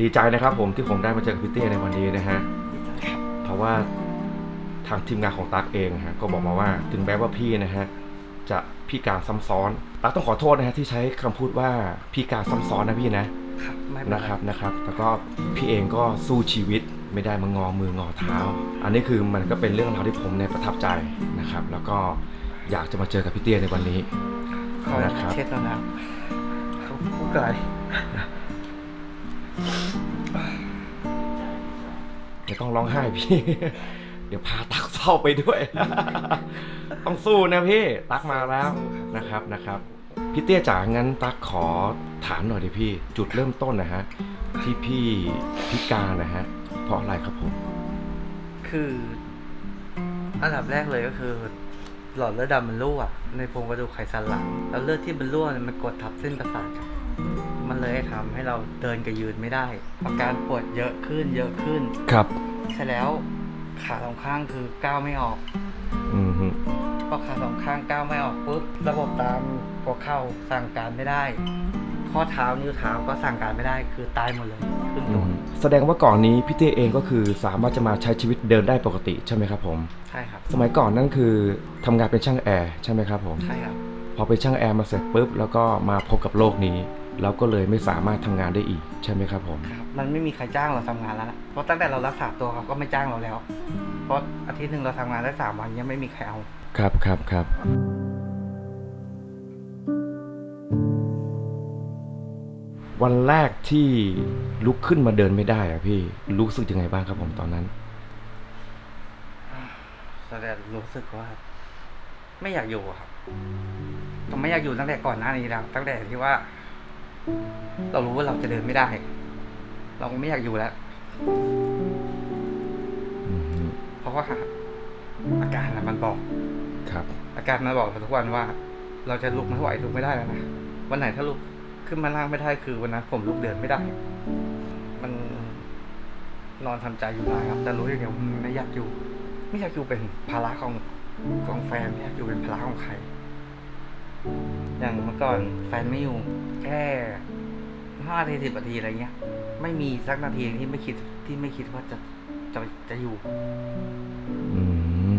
ดีใจนะครับผมที่ผมได้มาเจอกับพี่เต้ในวันนี้นะฮะเพราะว่าทางทีมงานของตั๊กเองฮะก็บอกมาว่าถึงแม้ว่าพี่นะฮะจะพิการซ้ำซ้อนตั๊กต้องขอโทษนะฮะที่ใช้คำพูดว่าพิการซ้ำซ้อนนะพี่นะนะครับนะครับแล้วก็พี่เองก็สู้ชีวิตไม่ได้มางอมืองอเท้า อันนี้คือมันก็เป็นเรื่องราวที่ผมเนี่ยประทับใจนะครับ แล้วก็อยากจะมาเจอกับพี่เตี้ยในวันนี้ขอนะครับเช็ดแล้วนะเขาพูดไก ลไม่ต้องร้องไห้พี่ เดี๋ยวพาตักเศร้าไปด้วย ต้องสู้นะพี่ ตักมาแล้วนะครับนะครับพี่เตี้ยจ๋างั้นตักขอถามหน่อยดิพี่ จุดเริ่มต้นนะฮะที่พี่พิการนะฮะเพราะอะไรครับผม คืออันดับแรกเลยก็คือ หลอดเลือดดำมันรั่วในโพรงกระดูกไขสันหลัง แล้วเลือดที่มันรั่วเนี่ยมันกดทับเส้นประสาท เลยทำให้เราเดินกับยืนไม่ได้อาการปวดเยอะขึ้นเยอะขึ้น ครับใช่แล้วขาสองข้างคือก้าวไม่ออกอืมฮึพอขาสองข้างก้าวไม่ออกปุ๊บระบบตามหัวเข่าสั่งการไม่ได้ ข้อเท้านิ้วเท้าก็สั่งการไม่ได้คือตายหมดเลยขึ้นอืตัวมแสดงว่าก่อนนี้พี่เต้เองก็คือสามารถจะมาใช้ชีวิตเดินได้ปกติใช่ไหมครับผมใช่ครับสมัยก่อนนั่นคือทำงานเป็นช่างแอร์ใช่ไหมครับผมใช่ครับพอเป็นช่างแอร์มาเสร็จปุ๊บแล้วก็มาพบกับโลกนี้ แล้วก็เลยไม่สามารถทำงานได้อีกใช่ไหมครับผมครับมันไม่มีใครจ้างเราทำงานแล้วนะเพราะตั้งแต่เรารักษาตัวเขาก็ไม่จ้างเราแล้ว เพราะอาทิตย์หนึ่งเราทำงานได้สามวันยังไม่มีใครเอาครับครับครับวันแรกที่ลุกขึ้นมาเดินไม่ได้อะพี่รู้สึกยังไงบ้างครับผมตอนนั้นแสดงรู้สึกว่า ไม่อยากอยู่อะครับผมไม่อยากอยู่ตั้งแต่ก่อนหน้านี้แล้ว ตั้งแต่ที่ว่า เรารู้ว่าเราจะเดินไม่ได้ เราก็ไม่อยากอยู่แล้วอืมฮึเพราะว่าอาการน่ะมันบอก ครับ อาการมันบอกเราทุกวันว่า เราจะลุกไม่ไหวลุกไม่ได้แล้วนะวันไหนถ้าลุกขึ้นมานั่งไม่ได้คือวันนั้นผมลุกเดินไม่ได้ มันนอนทำใจอยู่นานครับ แต่รู้อย่างเดียวมันไม่อยากอยู่ ไม่อยากอยู่เป็นภาระของของแฟนไม่อยากอยู่เป็นภาระของใคร อย่างเมื่อก่อนแฟนไม่อยู่แค่ห้านาทีสิบนาทีอะไรเงี้ย ไม่มีสักนาทีที่ไม่คิดที่ไม่คิดว่าจะจะจะอยู่ อืม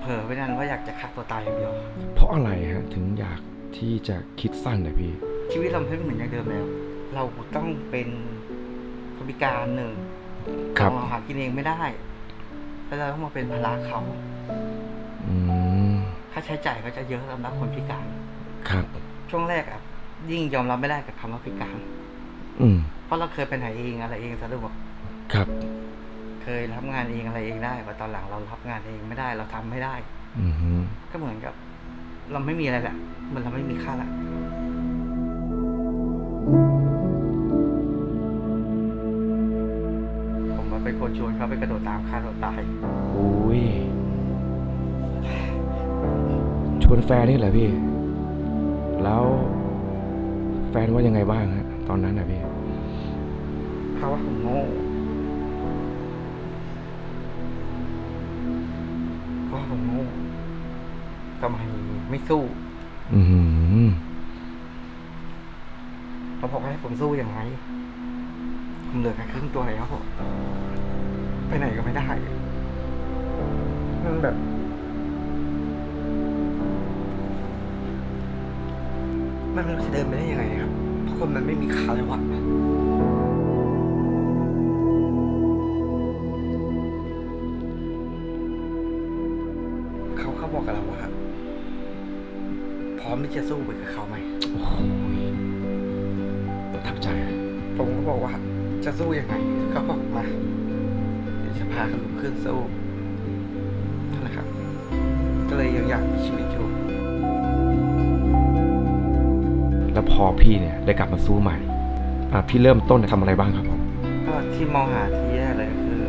เผลอไปนั้นว่าอยากจะฆ่าตัวตายอย่างเดียว เพราะอะไรฮะ ถึงอยากที่จะคิดสั้นนะพี่ ชีวิตเราไม่เหมือนอย่างเดิมแล้ว เราต้องเป็นคนพิการหนึ่งครับเราหากินเองไม่ได้แล้วเราต้องมาเป็นภาระเขา อืม ค่าใช้จ่ายก็จะเยอะสำหรับคนพิการ ครับ ช่วงแรกอะยิ่งยอมรับไม่ได้กับคำว่าพิการ อืม เพราะเราเคยไปไหนเองอะไรเองสะดวกครับ เคยรับงานเองอะไรเองได้แต่ตอนหลังเรารับงานเองไม่ได้เราทำไม่ได้ อืมฮึก็เหมือนกับ เราไม่มีอะไรแหละเหมันเราไม่มีค่าละผมมาเป็นคนชวนเขาไปกระโดดตามฆ่าตัวตาย อุ้ยชวนแฟนนี่แหละพี่ แล้วแฟนว่ายังไงบ้างฮะตอนนั้นนะพี่เขาว่าผมโง่เขาว่าผมโง่ทำไมไม่สู้อืมเขาบอกให้ผมสู้ยังไงผมเหลือแค่ครึ่งตัวแล้วผมไปไหนก็ไม่ได้มันแบบ มันไม่รู้จะเดินไปได้ยังไงครับเพราะคนมันไม่มีขาเลยว่ะเขาเขาบอกกับเราว่าพร้อมที่จะสู้ไปกับเขาไหมโอ้โหประทับใจ ผมก็บอกว่า จะสู้ยังไงเขาบอกมาเดี๋ยวจะพาเขาลุกขึ้นสู้นั่นแหละครับ ก็เลยยังอยากมีชีวิตอยู่ แล้วพอพี่เนี่ยได้กลับมาสู้ใหม่อะพี่เริ่มต้นทำอะไรบ้างครับผมก็ที่มองหาที่แรกเลยก็คือ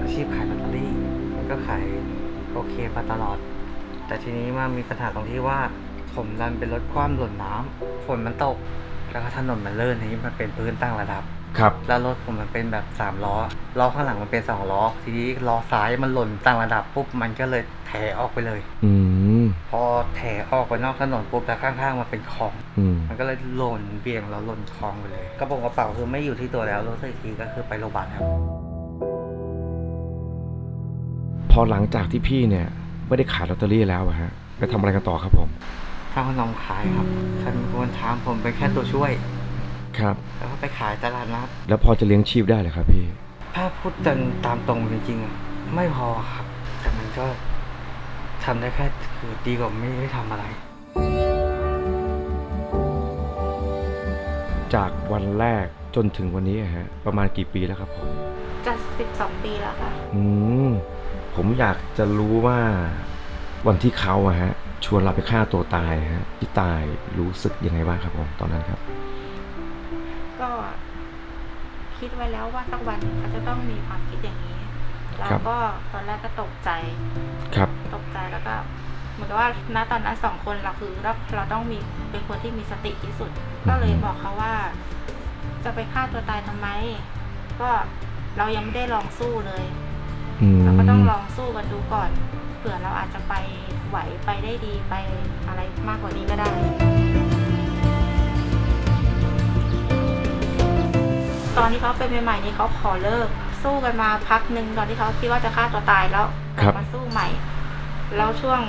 อาชีพขายลอตเตอรี่มันก็ขายโอเคมาตลอด แต่ทีนี้มามีปัญหาตรงที่ว่าผมดันเป็นรถคว่ำหล่นน้ำฝนมันตก แล้วก็ถนนมันเลื่อนนี้มันเป็นพื้นตั้งระดับ ครับแล้วรถผมมันเป็นแบบสามล้อล้อข้างหลังมันเป็นสองล้อ ทีนี้ล้อซ้ายมันหล่นต่างระดับปุ๊บมันก็เลยแถออกไปเลย อืม พอแถออกไปนอกถนนปุ๊บแล้วข้างๆมันเป็นคลองอืมมันก็เลยหล่นเบี่ยงแล้วหล่นคลองไปเลยกระโปรงกระเป๋าคือไม่อยู่ที่ตัวแล้วรู้สึกอีกทีก็คือไปโรงพยาบาลครับพอหลังจากที่พี่เนี่ยไม่ได้ขายลอตเตอรี่แล้วอะฮะไปทำอะไรกันต่อครับผมถ้าขนมขายครับฉันเป็นคนทำผมเป็นแค่ตัวช่วย ครับ แล้วก็ไปขายตลาดนัดแล้วพอจะเลี้ยงชีพได้เหรอครับพี่ ถ้าพูดกันตามตรงจริงๆอะไม่พอครับ แต่มันก็ ทำได้แค่คือดีกว่าไม่ได้ทำอะไร จากวันแรกจนถึงวันนี้อะฮะประมาณกี่ปีแล้วครับผมจะสิบสองปีแล้วค่ะ อืมผมอยากจะรู้ว่าวันที่เขาอะฮะชวนเราไปฆ่าตัวตายฮะพี่ตายรู้สึกยังไงบ้างครับผมตอนนั้นครับ ก็คิดไว้แล้วว่าสักวันหนึ่งเขาจะต้องมีความคิดอย่างนี้ เราครับ ก็ตอนแรกก็ตกใจ ครับ ตกใจแล้วก็เหมือนกับว่าณตอนนั้นสองคนเราคือเราเราต้องมีเป็นคนที่มีสติที่สุด ก็เลยบอกเขาว่า จะไปฆ่าตัวตายทำไม ก็เรายังไม่ได้ลองสู้เลย อืม เราก็ต้องลองสู้กันดูก่อนเผื่อเราอาจจะไปไหวไปได้ดีไปอะไรมากกว่านี้ก็ได้ ตอนที่เขาเป็นใหม่ๆนี่เขาขอเลิก สู้กันมาพักหนึ่งตอนที่เขาคิดว่าจะฆ่าตัวตายแล้วกลัมาสู้ใหม่ แล้วช่วง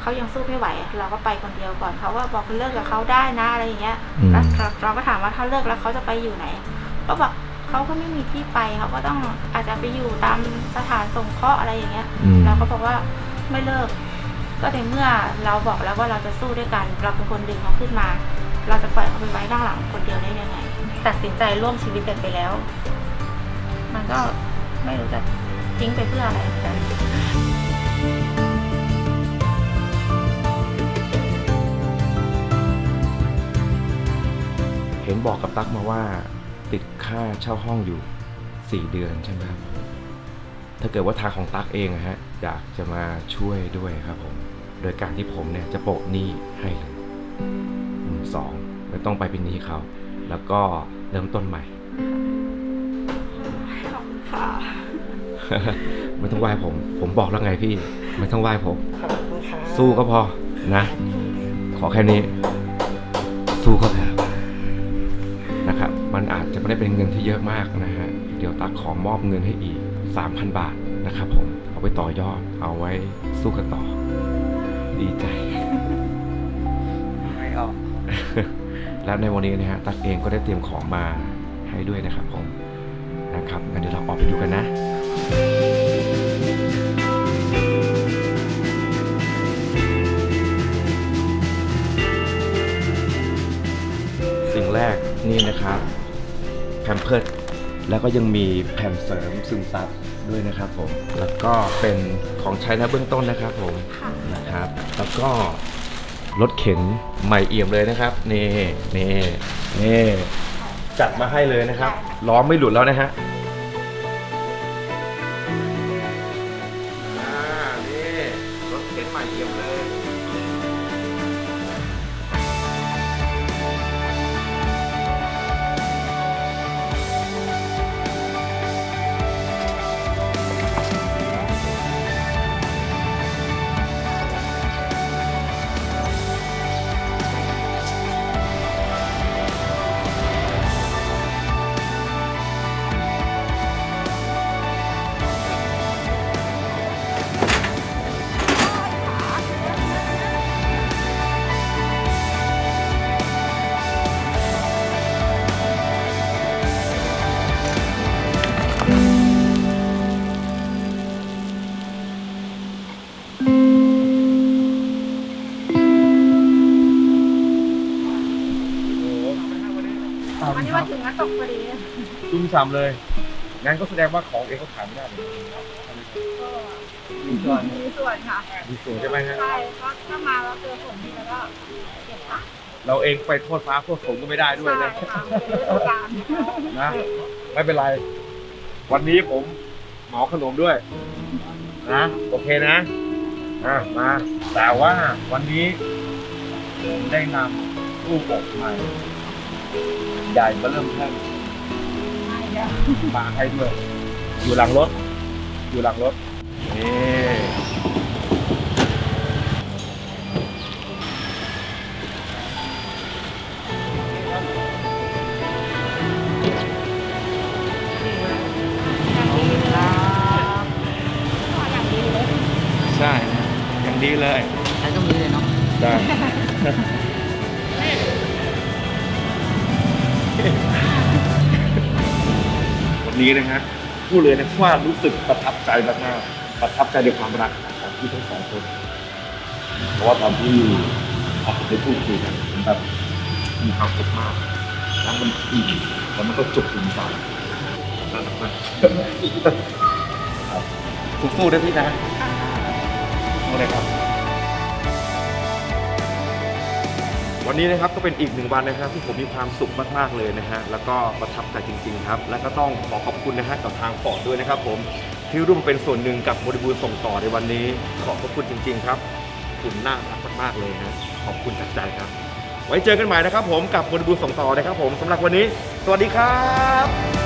เขายังสู้ไม่ไหว เราก็ไปคนเดียวก่อนเขาว่าบอกเลิกกับเขาได้นะอะไรอย่างเงี้ยอืมแล้วเราก็ถามว่าถ้าเลิกแล้วเขาจะไปอยู่ไหนก็บอกเขาก็ไม่มีที่ไปเขาก็ต้องอาจจะไปอยู่ตามสถานสงเคราะห์อะไรอย่างเงี้ย อืมเราก็บอกว่าไม่เลิก ก็ในเมื่อเราบอกแล้วว่าเราจะสู้ด้วยกัน เราเป็นคนดึงเขาขึ้นมา เราจะปล่อยเขาไปไว้ด้านหลังคนเดียวได้ยังไง ตัดสินใจร่วมชีวิตกันไปแล้ว มันก็ไม่รู้จะทิ้งไปเพื่ออะไรกันเห็นบอกกับตั๊กมาว่า ติดค่าเช่าห้องอยู่สี่เดือนใช่ไหมครับ ถ้าเกิดว่าทางของตั๊กเองอะฮะอยากจะมาช่วยด้วยครับผม โดยการที่ผมเนี่ยจะโปะหนี้ให้เลยหมื่นสองไม่ต้องไปเป็นหนี้เขา แล้วก็เริ่มต้นใหม่ คุณค่ะ ไม่ต้องไหว้ผม ผมบอกแล้วไงพี่ ไม่ต้องไหว้ผม ขอบคุณครับสู้ก็พอนะ ขอแค่นี้ สู้ก็พอนะครับ มันอาจจะไม่ได้เป็นเงินที่เยอะมากนะฮะ เดี๋ยวตักขอมอบเงินให้อีก 3,000 บาทนะครับผม เอาไปต่อยอด เอาไว้สู้กันต่อ ดีใจ ไม่ออก และในวันนี้นะฮะตักเองก็ได้เตรียมของมาให้ด้วยนะครับผม นะครับงั้นเดี๋ยวเราออกไปดูกันนะสิ่งแรกนี่นะครับแพมเพิร์ดแล้วก็ยังมีแผ่นเสริมซึมซับด้วยนะครับผม แล้วก็เป็นของใช้นะเบื้องต้นนะครับผมค่ะนะครับ แล้วก็รถเข็นใหม่เอี่ยมเลยนะครับ นี่นี่นี่จัดมาให้เลยนะครับ ล้อไม่หลุดแล้วนะฮะอ่านี่รถเข็นใหม่เยี่ยมเลย ถึงก็ตกพอดีจุ่มฉ่ำเลยงั้นก็แสดงว่าของเองก็ขายไม่ได้เลยมีส่วนมีส่วนค่ะมีส่วนใช่ไหมฮะใช่ก็ถ้ามาแล้วเจอฝนนี่แล้วก็เก็บผักเราเองไปโทษฟ้าโทษฝนก็ไม่ได้ด้วยใช่นะค่ะเป็นฤดูกาลนะไม่เป็นไร วันนี้ผมเหมาขนมด้วยนะโอเคนะอะมาแต่ว่าวันนี้ผมได้นำรูปอกใหม่ ใหญ่มาเริ่มแท่งมาให้ด้วย อยู่หลังรถ อยู่หลังรถนี่ใช่ อย่างดีเลย ใช้ตรงนี้เลยเนาะ ได้ นี้นะฮะพูดเลยนะว่ารู้สึกประทับใจมากๆประทับใจในความรักของพี่ทั้งสองคน เพราะว่าตอนที่พอผมได้พูดคุยกันผมแบบมีความสุขมากแล้วมันอิ่มแล้วมันก็จุกถึงใจน่ารักมากสู้ๆด้วยพี่นะสู้เลยครับ วันนี้นะครับก็เป็นอีกหนึ่งวันนะครับที่ผมมีความสุขมากๆเลยนะฮะแล้วก็ประทับใจจริงๆครับ แล้วก็ต้องขอขอบคุณนะฮะกับทางฟอร์ดด้วยนะครับผมที่ร่วมเป็นส่วนหนึ่งกับบริบูรณ์ส่งต่อในวันนี้ ขอบพระคุณจริง ๆ ครับคุณน่ารักมากๆเลยฮะขอบคุณจากใจครับ ไว้เจอกันใหม่นะครับ ผมกับบริบูรณ์ส่งต่อนะครับ ผมสำหรับวันนี้ สวัสดีครับ